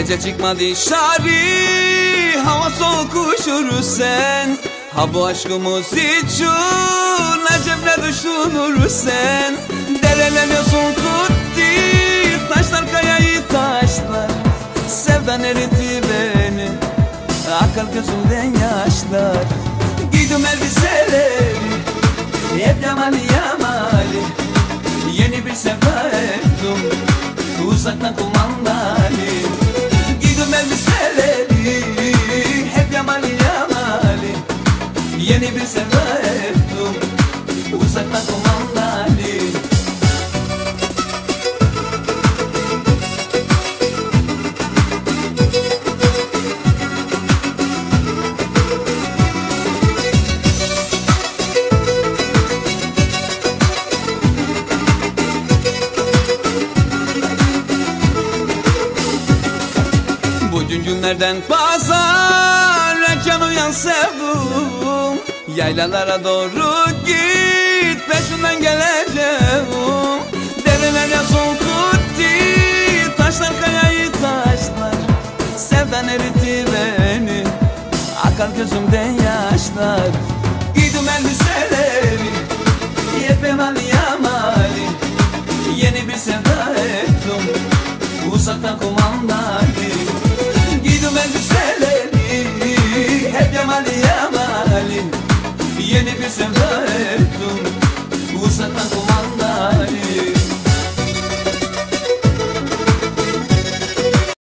Eve çıkma dışarı Hava soğuk üşür sen. Ha bu aşkımız için Acemle düşünür sen. Dereleniyorsun kutti Taşlar kayayı taşlar. Sevdan eritti beni Akıl gözümden yaşlar. Giydim elbiseleri Hep yamalı yamalı Yeni bir sevda ettim Uzaktan kumandalı Yeni bir sevda ettim Uzaktan kumandalı Bugün günlerden pazar Can uyan sevdum Yaylalara doğru git Peşinden geleceğim Dereler yazın kutti Taşlar kayayı taşlar. Sevdan eritti beni Akar gözümden yaşlar. Giydim elbiseleri Yepyeni yamali. Yeni bir sevda ettim Uzaktan kumandalı Giydim elbiseleri sevda ettim Uzatakma